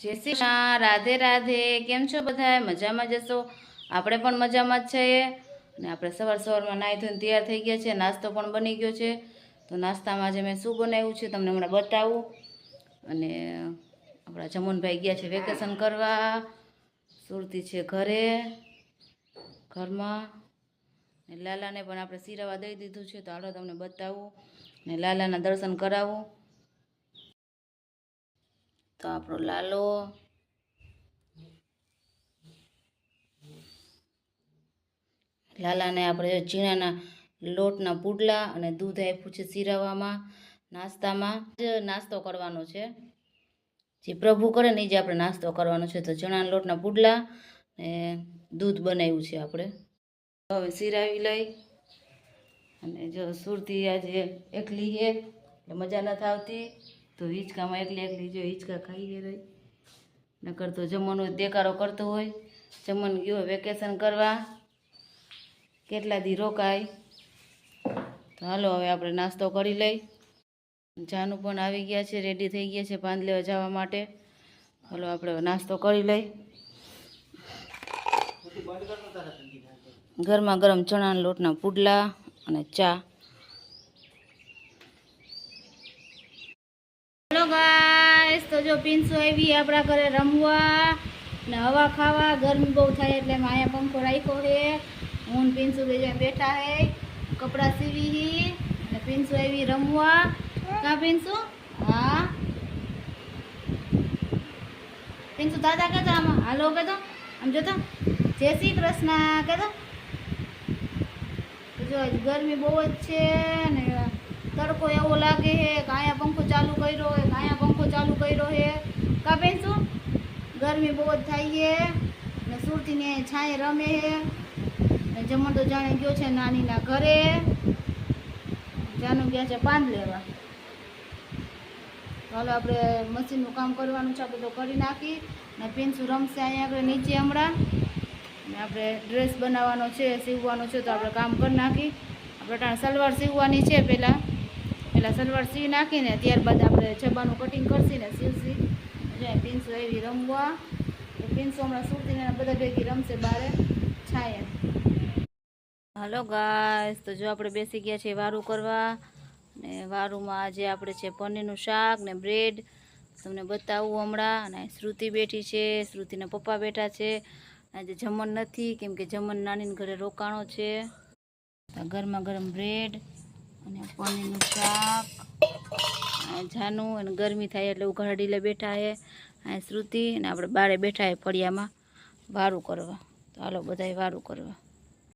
જય શ્રી કૃષ્ણ. રાધે રાધે. કેમ છો બધા મજામાં જશો? આપણે પણ મજામાં જ છીએ. અને આપણે સવાર સવારમાં નાહી ધોઈને તૈયાર થઈ ગયા છે નાસ્તો પણ બની ગયો છે. તો નાસ્તામાં આજે મેં શું બનાવ્યું છે તમને હમણાં બતાવું. અને આપણા જમનભાઈ ગયા છે વેકેશન કરવા. સુરતી છે ઘરે. ઘરમાં. લાલાને પણ આપણે સિરાવા દઈ દીધું છે. તો આડો તમને બતાવું. ને લાલાના દર્શન કરાવું. તો આપણો લાલો. લાલાને આપણે ચીણાના લોટના પુડલા અને દૂધ આપ્યું છે સિરાવામાં નાસ્તામાં. નાસ્તો કરવાનો છે. જે પ્રભુ કરે ને એ જ આપણે નાસ્તો કરવાનો છે. તો ચણાના લોટના પુડલા ને દૂધ બનાવ્યું છે આપણે. હવે સિરાવી લઈ. અને જો સુરતી આજે એકલી છે, એટલે મજા નથી આવતી. તો હિંચકામાં એકલી એકલી જો હિંચકા ખાઈએ રહી. નકર તો જમવાનું દેકારો કરતો હોય. જમણ ગયો વેકેશન કરવા. કેટલા દી રોકાય. તો હાલો હવે આપણે નાસ્તો કરી લઈ. જાનું પણ આવી ગયા છે રેડી થઈ ગયા છે પાંદ લેવા જવા માટે. હાલો આપણે નાસ્તો કરી લઈ. ઘરમાં ગરમ ચણાના લોટના પુડલા અને ચા હેલો ગાઈસ તો જો પિન્સુ આવી, આપણા ઘરે રમવા ને હવા ખાવા, ગરમી બહુ થાય એટલે માયા પંખો રાખ્યો છે. હું ને પિન્સુ બે બેઠા હે કપડાં સીવી હી અને પિન્સુ આવી રમવા. કા પિન્સુ? હા. પિન્સુ, દાદા કહેતો આમાં, હાલો કહેતો, આમ જોતો, જય શ્રી કૃષ્ણ, કહેતો. જો ગરમી બહુ જ છે ને તડકો એવો લાગે છે કે અહીંયા પંખો ચાલુ કર્યો છે કે અહીંયા પંખો ચાલુ કર્યો છે કા બેન શું? ગરમી બહુ જ થાય છે ને સુરતીને છાંય રમે છે ને જમણ તો જાણે ગયો છે નાનીના ઘરે. જાનું ગયા છે પાન લેવા. ચાલો આપણે મશીનનું કામ કરવાનું છે આપણે તો કરી નાખી ને પિન્સુ રમશે અહીંયા આગળ નીચે હમણાં. ને આપણે ડ્રેસ બનાવવાનો છે, સીવવાનો છે, તો આપણે કામ કરી નાખી. આપણે સલવાર સીવવાની છે પહેલાં. પહેલાં સલવાર સીવી નાખીને ત્યારબાદ આપણે છબાનું કટિંગ કરશી ને સીવશી. જાય પિન્સો રમવા તો પિન્સો હમણાં સુરતીને બધા ભેગી રમશે બારે, છાયા હલો ગાય તો જો આપણે બેસી ગયા છીએ વારું કરવા, ને વારુંમાં આજે આપણે છે પનીરનું શાક ને બ્રેડ તમને બતાવું હમણાં, અને શ્રુતિ બેઠી છે, શ્રુતિના પપ્પા બેઠા છે. આજે જમણ નથી, કેમ કે જમણ નાનીને ઘરે રોકાણો છે. ગરમા ગરમ બ્રેડ અને પનીરનું શાક. જાનું અને ગરમી થાય એટલે ઉઘાડીલે બેઠા છે આ શ્રુતિ અને આપણે બારે બેઠા છે ફળિયામાં. વારું કરવા. તો હાલો બધાય વારું કરવા.